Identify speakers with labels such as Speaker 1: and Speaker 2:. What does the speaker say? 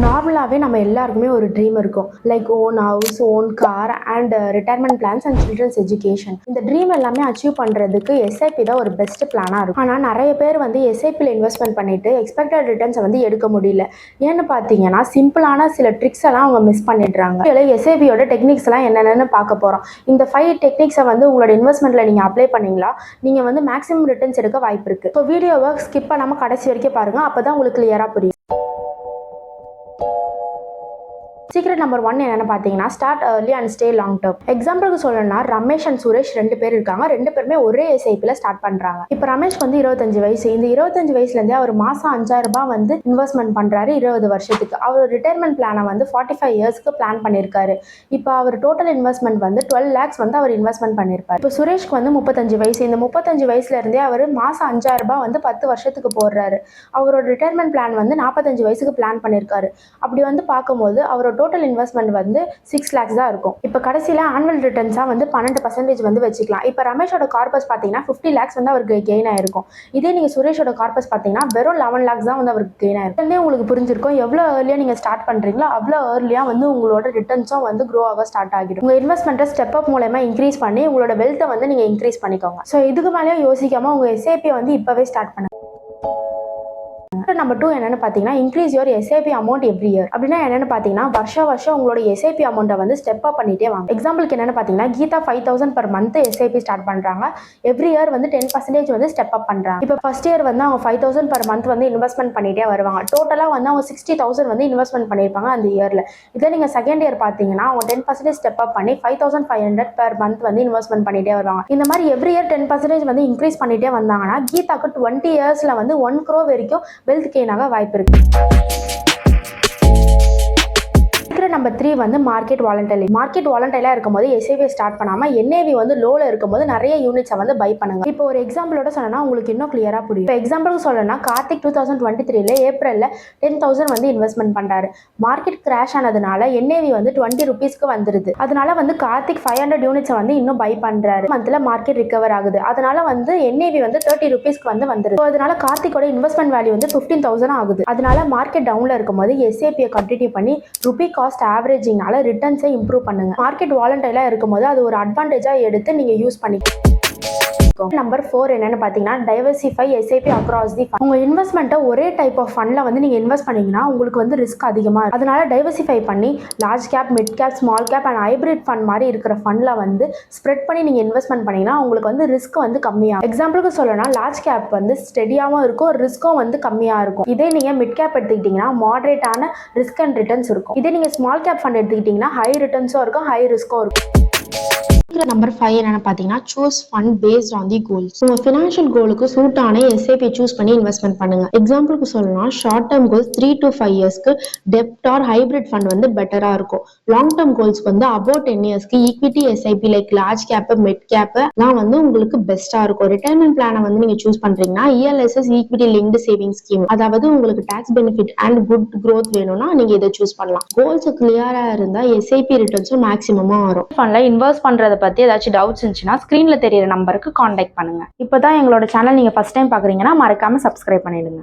Speaker 1: நார்மலாகவே நம்ம எல்லாருக்குமே ஒரு ட்ரீம் இருக்கும். Like own house own car and retirement plans and children's education இந்த ட்ரீம் எல்லாமே அச்சீவ் பண்ணுறதுக்கு எஸ்ஐபி தான் ஒரு பெஸ்ட் பிளானாக இருக்கும். ஆனால் நிறைய பேர் வந்து எஸ்ஐபியில் இன்வெஸ்ட்மெண்ட் பண்ணிட்டு எக்ஸ்பெக்டட் ரிட்டர்ன்ஸை வந்து எடுக்க முடியல. ஏன்னு பார்த்தீங்கன்னா சிம்பிளான சில ட்ரிக்ஸ் எல்லாம் அவங்க மிஸ் பண்ணிடுறாங்க. இதில் எஸ்ஐபியோட டெக்னிக்ஸ் எல்லாம் என்னென்னு பார்க்க போகிறோம் இந்த ஃபைவ் டெக்னிக்ஸை வந்து உங்களோட இன்வெஸ்ட்மெண்ட்டில் நீங்கள் அப்ளை பண்ணீங்களா? நீங்கள் வந்து மேக்ஸிமம் ரிட்டர்ன்ஸ் எடுக்க வாய்ப்பு இருக்குது இப்போ வீடியோவை ஸ்கிப் பண்ணாமல் கடைசி வரைக்கும் பாருங்கள் அப்போ தான் உங்களுக்கு கிளியராக புரியும். சீக்ரெட் நம்பர் ஒன் என்னென்னு பார்த்தீங்கன்னா start early and stay long term எக்ஸாம்பிளுக்கு சொல்லணும்னா ரமேஷ் அண்ட் சுரேஷ் ரெண்டு பேர் இருக்காங்க. ரெண்டு பேருமே ஒரே எஸ்ஐபியில் ஸ்டார்ட் பண்ணுறாங்க இப்போ ரமேஷ் வந்து இருபத்தஞ்சு வயசு. இந்த இருபத்தஞ்சு வயசுலேருந்தே அவர் மாதம் அஞ்சாயிரம் ரூபாய் வந்து இன்வெஸ்ட்மெண்ட் பண்ணுறாரு இருபது வருஷத்துக்கு. அவர் ரிட்டையர்மெண்ட் பிளானை வந்து ஃபார்ட்டி ஃபைவ் இயர்ஸ்க்கு பிளான் பண்ணியிருக்காரு இப்போ அவர் டோட்டல் இன்வெஸ்ட்மெண்ட் வந்து டுவெல் லேக்ஸ் வந்து அவர் இன்வெஸ்ட்மெண்ட் பண்ணியிருப்பார் இப்போ சுரேஷ்க்கு வந்து முப்பத்தஞ்சு வயசு. இந்த முப்பத்தஞ்சு வயசுலேருந்தே அவர் மாதம் அஞ்சாயிரம் ரூபாய் வந்து பத்து வருஷத்துக்கு போடுறாரு. அவரோட ரிட்டையர்மெண்ட் பிளான் வந்து நாற்பத்தஞ்சு வயசுக்கு பிளான் பண்ணியிருக்காரு அப்படி வந்து பார்க்கும்போது அவரோட டோட்டல் இன்வெஸ்ட்மெண்ட் வந்து சிக்ஸ் லேக்ஸ் தான் இருக்கும். இப்போ கடைசியில் ஆனுவல் ரிட்டர்ன்ஸாக வந்து பன்னெண்டு பர்சன்டேஜ் வந்து வச்சுக்கலாம். இப்போ ரமேஷோட கார்பஸ் பார்த்தீங்கன்னா ஃபிஃப்டி லேக்ஸ் வந்து அவருக்கு கெயின் ஆயிருக்கும். இதே நீங்கள் சுரேஷோட கார்பஸ் பார்த்தீங்கன்னா வெறும் லெவன் லேக்ஸ் தான் வந்து அவருக்கு கெயின் ஆயிருக்கும். இதுலேயே உங்களுக்கு புரிஞ்சிருக்கும் எவ்வளோ ஏர்லியாக நீங்கள் ஸ்டார்ட் பண்ணுறீங்களோ அவ்வளோ ஏர்லியாக வந்து உங்களோட ரிட்டர்ன்ஸும் வந்து க்ரோ ஆக ஸ்டார்ட் ஆகிடும். உங்கள் இன்வெஸ்ட்மெண்ட்டை ஸ்டெப் அப் மூலயமா இன்க்ரீஸ் பண்ணி உங்களோட வெல்த்தை வந்து நீங்கள் இன்க்ரீஸ் பண்ணிக்கோங்க. ஸோ இதுக்கு மேலேயும் யோசிக்காமல் உங்கள் எஸ்ஏபியை வந்து இப்போவே ஸ்டார்ட் பண்ணுங்க. நம்பர் டூ என்னென்னு பார்த்தீங்கன்னா increase your SIP amount every year அப்படின்னா என்னென்னு பார்த்தீங்கன்னா வருஷம் வருஷம் உங்களோட எஸ்ஐபி அமௌண்ட்டை வந்து ஸ்டெப் அப் பண்ணிட்டே வாங்க. எக்ஸாம்பிளுக்கு என்னென்னு பார்த்தீங்கன்னா Geetha five thousand per month SIP start பண்ணுறாங்க எவ்ரி இயர் வந்து டென் பர்சன்டேஜ் வந்து ஸ்டெப் அப் பண்ணுறாங்க இப்போ ஃபர்ஸ்ட் இயர் வந்து அவங்க ஃபைவ் தௌசண்ட் பர் மந்த் வந்து இன்வெஸ்ட்மெண்ட் பண்ணிட்டே வருவாங்க. டோட்டலாக வந்து அவங்க சிக்ஸ்டி தௌசண்ட் வந்து இன்வெஸ்ட்மெண்ட் பண்ணியிருப்பாங்க அந்த இயரில் இதே நீங்கள் செகண்ட் இயர் பார்த்தீங்கன்னா அவங்க டென் பர்சன்டேஜ் ஸ்டெப் அப் பண்ணி five thousand five hundred per month வந்து இன்வெஸ்ட்மெண்ட் பண்ணிட்டே வருவாங்க. இந்த மாதிரி எவ்ரி இயர் டென் பர்சன்டேஜ் வந்து இன்க்ரீஸ் பண்ணிகிட்டே வந்தாங்கன்னா கீதாக்கு டுவெண்ட்டி இயர்ஸில் வந்து ஒன் க்ரோ வரைக்கும் வெல்த் கெயின் ஆக வாய்ப்பு இருக்கு. நம்பர் த்ரீ வந்து மார்க்கெட் வாலண்டைலி மார்க்கெட் வாலண்டைலாக இருக்கும்போது எஸ்ஐவி ஸ்டார்ட் பண்ணாமல் என்ஏவி வந்து லோவில் இருக்கும்போது நிறைய யூனிட்ஸை வந்து பை பண்ணுங்க. இப்போ ஒரு எக்ஸாம்பிளோட சொன்னா உங்களுக்கு இன்னும் கிளியராக புரியும். இப்போ எக்ஸாம்பிளுக்கு சொல்லணும்னா கார்த்திக் டூ தௌசண்ட் டுவெண்ட்டி த்ரீல ஏப்ரலில் டென் தௌசண்ட் வந்து இன்வெஸ்ட்மெண்ட் பண்ணுறாரு மார்க்கெட் கிராஷ் ஆனதுனால என்ஏவி வந்து டுவெண்ட்டி ருபீஸ்க்கு வந்துருது. அதனால வந்து கார்த்திக் ஃபைவ் ஹண்ட்ரட் யூனிட்ஸை வந்து இன்னும் பை பண்ணுறாரு மந்த்தில் மார்க்கெட் ரிகவர் ஆகுது. அதனால வந்து என்ஏவி வந்து தேர்ட்டி ருபீஸ்க்கு வந்து வந்துருது. அதனால கார்த்திக்கோட இன்வெஸ்ட்மெண்ட் வேல்யூ வந்து ஃபிஃப்டீன் தௌசண்ட் ஆகுது. அதனால மார்க்கெட் டவுனில் இருக்கும்போது எஸ்ஏபியை கண்டினியூ பண்ணி ருபி காஸ்ட் ஆவரேஜிங்னால ரிட்டர்ன்ஸை இம்ப்ரூவ் பண்ணுங்கள் மார்க்கெட் வாலண்டைலாக இருக்கும்போது அது ஒரு அட்வான்டேஜாக எடுத்து நீங்கள் யூஸ் பண்ணிக்கலாம் நம்பர் ஃபோர் என்னன்னு பார்த்தீங்கன்னா டைவர்சிஃபை எஸ்ஐபி அக்ராஸ் தி உங்க இன்வெஸ்ட்மெண்ட்டை ஒரே டைப் ஆஃப் ஃபண்டில் வந்து நீங்கள் இன்வெஸ்ட் பண்ணீங்கன்னா உங்களுக்கு வந்து ரிஸ்க் அதிகமாக இருக்கும். அதனால டைவர்சிஃபை பண்ணி large cap mid cap small cap and hybrid fund மாதிரி இருக்கிற ஃபண்டில் வந்து ஸ்ப்ரெட் பண்ணி நீங்கள் இன்வெஸ்ட்மெண்ட் பண்ணீங்கன்னா உங்களுக்கு வந்து ரிஸ்க் வந்து கம்மியாகும். எக்ஸாம்பிளுக்கு சொல்லணும்னா லார்ஜ் கேப் வந்து ஸ்டெடியாகவும் இருக்கும் ரிஸ்க்கும் வந்து கம்மியாக இருக்கும். இதே நீங்கள் மிட் கேப் எடுத்துக்கிட்டிங்கன்னா மாடரேட்டான ரிஸ்க் அண்ட் ரிட்டர்ன்ஸ் இருக்கும். இதே நீங்கள் ஸ்மால் கேப் ஃபண்ட் எடுத்துக்கிட்டிங்கன்னா ஹை ரிட்டர்ன்ஸும் இருக்கும் ஹை ரிஸ்க்கும் இருக்கும். நம்பர் ஃபைவ் என்னன்னு பார்த்தீங்கன்னா choose fund based on the goals உங்க ஃபினான்ஷியல் கோலுக்கு சூட் ஆன எஸ்ஐபி சூஸ் பண்ணி இன்வெஸ்ட்மெண்ட் பண்ணுங்க. எக்ஸாம்பிளுக்கு சொல்லணும் short term goals three to five இயர்ஸ்க்கு டெப்ட் ஆர் ஹைபிரிட் ஃபண்ட் வந்து பெட்டரா இருக்கும். லாங் டேர்ம் கோல்ஸ்க்கு வந்து அபவுட் டென் இயர்ஸ்க்கு equity SIP like large cap mid cap எல்லாம் வந்து உங்களுக்கு பெஸ்டா இருக்கும். ரிட்டைர்மெண்ட் பிளானை வந்து நீங்க சூஸ் பண்றீங்கன்னா ELSS equity linked saving scheme அதாவது உங்களுக்கு tax benefit and good growth வேணும்னா நீங்க இதை சூஸ் பண்ணலாம். கோல்ஸ் கிளியரா இருந்தா எஸ்ஐபி ரிட்டர்ன்ஸும் மேக்ஸிமமா வரும்.
Speaker 2: ஃபண்டில் இன்வெஸ்ட் பண்ணுறதை பற்றி ஏதாச்சும் டவுட்ஸ் இருந்துச்சுன்னா ஸ்க்ரீனில் தெரியிற நம்பருக்கு காண்டாக்ட் பண்ணுங்கள் இப்போ தான் எங்களோட சேனல் நீங்கள் ஃபஸ்ட் டைம் பார்க்குறீங்கன்னா மறக்காமல் சப்ஸ்கிரைப் பண்ணிடுங்க.